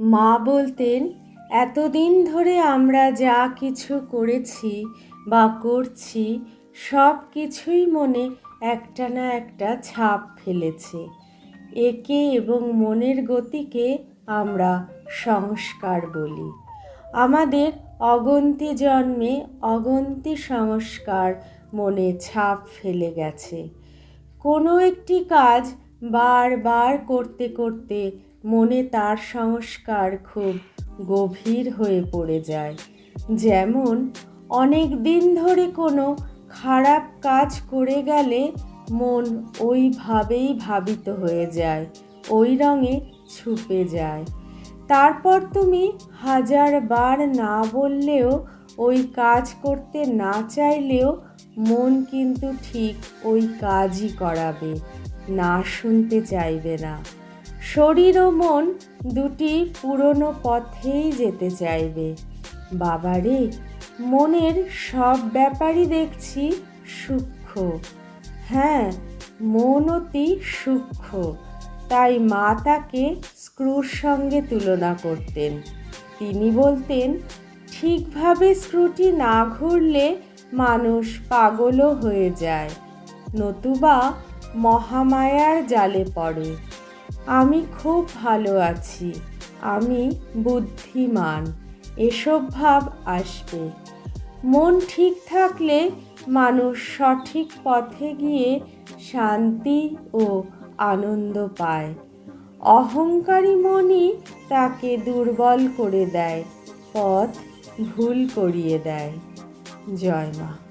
মা বলতেন, এতদিন ধরে আমরা যা কিছু করেছি বা করছি, সব কিছুই মনে একটা না একটা ছাপ ফেলেছে। একে এবং মনের গতিকে আমরা সংস্কার বলি। আমাদের অগন্তি জন্মে অগন্তি সংস্কার মনে ছাপ ফেলে গেছে। কোনো একটি কাজ বারবার করতে করতে মনে তার সংস্কার খুব গভীর হয়ে পড়ে যায়। যেমন, অনেক দিন ধরে কোনো খারাপ কাজ করে গেলে মন ওইভাবেই ভাবিত হয়ে যায়, ওই রঙে ছুপে যায়। তারপর তুমি হাজার বার না বললেও, ওই কাজ করতে না চাইলেও মন কিন্তু ঠিক ওই কাজই করাবে। না শুনতে চাইবে না। শরীর ও মন দুটি পুরনো পথেই যেতে চাইবে। বাবারে মনের সব ব্যাপারই দেখছি সূক্ষ্ম। হ্যাঁ মন অতি সূক্ষ্ম। তাই মা তাকে স্ক্রুর সঙ্গে তুলনা করতেন। তিনি বলতেন, ঠিকভাবে স্ক্রুটি না ঘুরলে মানুষ পাগলও হয়ে যায়। নতুবা মহামায়ার জালে পড়ে। আমি খুব ভালো আছি, আমি বুদ্ধিমান, এসব ভাব আসবে। মন ঠিক থাকলে মানুষ সঠিক পথে গিয়ে শান্তি ও আনন্দ পায়। অহংকারী মনই তাকে দুর্বল করে দেয়, পথ ভুল করিয়ে দেয়। জয় মা।